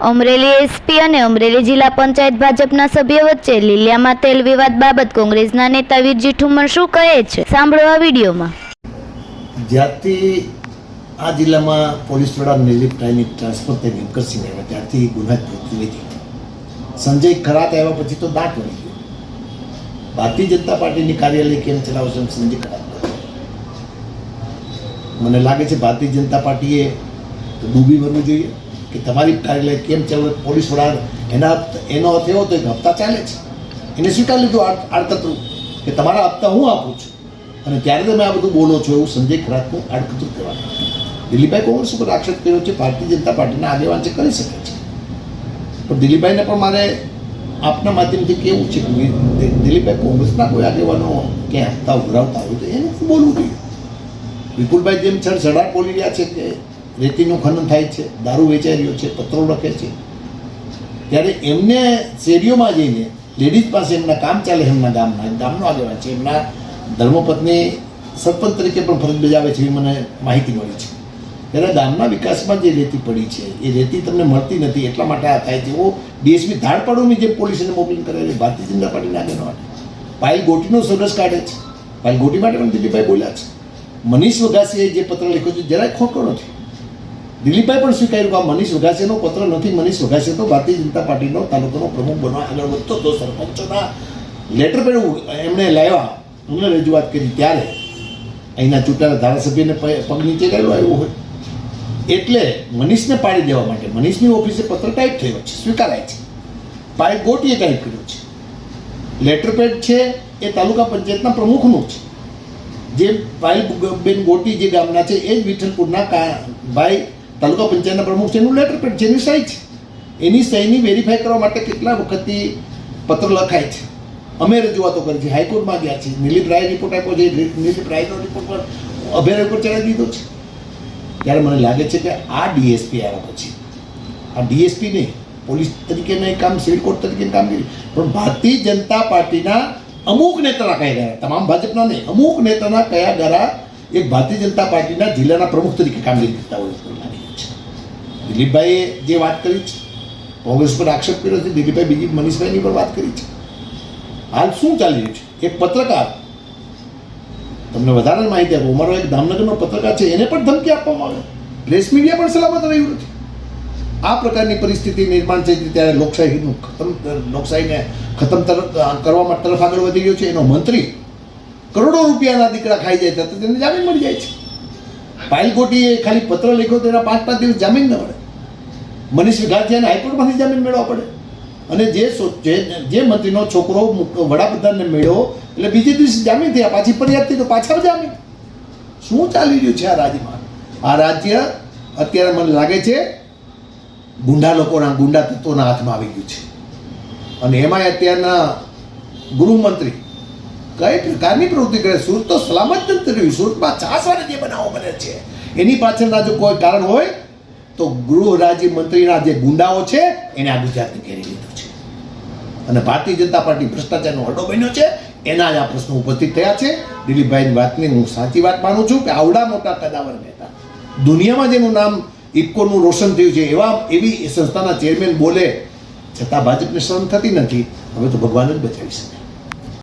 Amreli SP અને અમરેલી જિલ્લા પંચાયત ભાજપના સભ્ય વચ્ચે લીલિયામાં તેલ વિવાદ બાબત કોંગ્રેસના નેતા વીરજી ઠુમર શું કહે છે? સાંભળો આ વિડીયોમાં. જ્યારથી આ જિલ્લામાં પોલીસ વડા નિલીપ રાયની ટ્રાન્સફર થઈ ભીમકરસિંહ આવ્યા, ત્યારથી ગુનાહિત પ્રવૃત્તિ વધી. સંજય ખરાત આવ્યા પછી તો દાંત વળી ગયો. ભારતીય જનતા પાર્ટીની કાર્યાલય કેમ ચલાવશે સંજય ખરાત મને લાગે છે ભારતીય જનતા પાર્ટીએ ડૂબી ભરવું જોઈએ. કે તમારી કાર્યાલય કેમ ચાલે પોલીસ વડા એના એનો અર્થ એવો હતો કે હપ્તા ચાલે છે. એને સ્વીકાર લીધું આડ- આડકતરું કે તમારા હપ્તા હું આપું છું. અને ત્યારે તમે આ બધું બોલો છો એવું સંજય ખરાકનું આડકતરું કહેવાય. દિલીપભાઈ કોંગ્રેસ ઉપર આક્ષેપ કર્યો છે, ભારતીય જનતા પાર્ટીના આગેવાન છે કરી શકે છે. પણ દિલીપભાઈને પણ મારે આપના માધ્યમથી કેવું છે કે દિલીપભાઈ કોંગ્રેસના કોઈ આગેવાનો ક્યાં હપ્તા ઉઘરાવતા હોય તો એને બોલવું જોઈએ. વિપુલભાઈ જેમ સડાર બોલી રહ્યા છે કે રેતીનું ખનન થાય છે, દારૂ વેચાઈ રહ્યો છે પત્રો લખે છે. ત્યારે એમને શેરીઓમાં જઈને લેડીઝ પાસે એમના કામ ચાલે એમના ગામના ગામનો આગેવાન છે. એમના ધર્મપત્ની સરપંચ તરીકે પણ ફરજ બજાવે છે એ મને માહિતી મળી છે. ત્યારે ગામના વિકાસમાં જે રેતી પડી છે, એ રેતી તમને મળતી નથી, એટલા માટે આ થાય છે. એવો ડીએસપી ધાડપાડોની જે પોલીસને મોકલીને કરે છે, ભારતીય જનતા પાર્ટીના આગેવાનો પાઈ ગોટીનો સરસ કાઢે છે. પાયલ ગોટી માટે પણ દિલીપભાઈ બોલ્યા છે. મનીષ વઘાસીએ જે પત્ર લખ્યો છે, જરાય ખોટો નથી. દિલીપભાઈ પણ સ્વીકાર્યું કે આ મનીષ વઘાસીનો પત્ર નથી. મનીષ વઘાસી તો ભારતીય જનતા પાર્ટીનો તાલુકાનો પ્રમુખ બનવા આગળ વધતો હતો સરપંચોના લેટર પેડ એમણે લાવ્યા. એમણે રજૂઆત કરી. ત્યારે અહીંના ચૂંટાયેલા ધારાસભ્યને પગ નીચે ગયેલો આવ્યો હોય. એટલે મનીષને પાડી દેવા માટે મનીષની ઓફિસે પત્ર ટાઈપ થયો છે. સ્વીકારાય છે. પાય ગોટીએ ટાઈપ કર્યો છે. લેટર પેડ છે એ તાલુકા પંચાયતના પ્રમુખનું છે. જે પાયલ બેન ગોટી જે ગામના છે, એ જ વિઠ્ઠલપુરના ભાઈ તાલુકા પંચાયતના પ્રમુખ છે, એનું લેટર પેડ જેની સહી છે. એની સહીની વેરીફાઈ કરવા માટે કેટલા વખતથી પત્ર લખાય છે? અમે રજૂઆતો કરી છે, હાઈકોર્ટમાં ગયા છીએ. નિલીપ રાય રિપોર્ટ આપ્યો છે નિલીપ રાયનો રિપોર્ટ પર અભેર ઉપર ચડાવી દીધો છે. ત્યારે મને લાગે છે કે આ ડીએસપી આવ્યા પછી, આ ડીએસપી નહીં પોલીસ તરીકેનું કામ સિવિલ કોર્ટ તરીકે કામ કર્યું. પણ ભારતીય જનતા પાર્ટીના અમુક નેતાના કયા ગયા તમામ ભાજપના નહીં, અમુક નેતાના કયા ગરા એક ભારતીય જનતા પાર્ટીના જિલ્લાના પ્રમુખ તરીકે કામગીરી કરતા હોય છે. દિલીપભાઈએ જે વાત કરી છે, કોંગ્રેસ પર આક્ષેપ કર્યો છે, દિલીપભાઈ બીજી મનીષભાઈની પણ વાત કરી છે. હાલ શું ચાલી રહ્યું છે? એક પત્રકાર, તમને વધારે માહિતી આપો, અમારો એક દામનગરનો પત્રકાર છે, એને પણ ધમકી આપવામાં આવે. પ્રેસ મીડિયા પણ સલામત રહ્યું નથી. આ પ્રકારની પરિસ્થિતિ નિર્માણ થઈ ત્યારે લોકશાહીનું ખતમ, લોકશાહીને ખતમ તરફ કરવામાં તરફ આગળ વધી ગયો છે. એનો મંત્રી કરોડો રૂપિયાના દીકરા ખાઈ જાય તો તેને જામીન મળી જાય છે. પાયલ ખાલી પત્ર લખ્યો તો એના પાંચ પાંચ દિવસ જામીન ન મળે. મનીષ વિઘાસિયાને હાઈકોર્ટમાંથી જામીન મેળવવા પડે. અને જે જે મંત્રીનો છોકરો વડાપ્રધાનને મેળ્યો એટલે બીજે દિવસે જામીન થયા, પાછી ફરિયાદ થઈ તો પાછા જામીન. શું ચાલી રહ્યું છે આ રાજ્યમાં? આ રાજ્ય અત્યારે મને લાગે છે ગુંડા લોકોના, ગુંડા તત્વોના હાથમાં આવી ગયું છે. અને એમાંય અત્યારના ગૃહમંત્રી કઈ પ્રકારની પ્રવૃત્તિ કરે? સુરત તો સલામત નથી રહ્યું. સુરતમાં છાસવાના જે બનાવો બને છે, એની પાછળના જો કોઈ કારણ હોય, તો ગૃહ રાજ્ય મંત્રીના જે ગુંડાઓ છે, એને આ ગુજરાતને ઘેરી લીધું છે. અને ભારતીય જનતા પાર્ટી ભ્રષ્ટાચારનો અડ્ડો બન્યો છે, એના જ આ પ્રશ્નો ઉપસ્થિત થયા છે. દિલીપભાઈની વાતની હું સાચી વાત માનું છું કે આવડા મોટા કદાવર નેતા, દુનિયામાં જેનું નામ ઇફકોનું રોશન થયું છે, એવા એવી સંસ્થાના ચેરમેન બોલે, છતાં ભાજપને શરમ થતી નથી. હવે તો ભગવાન જ બચાવી શકે.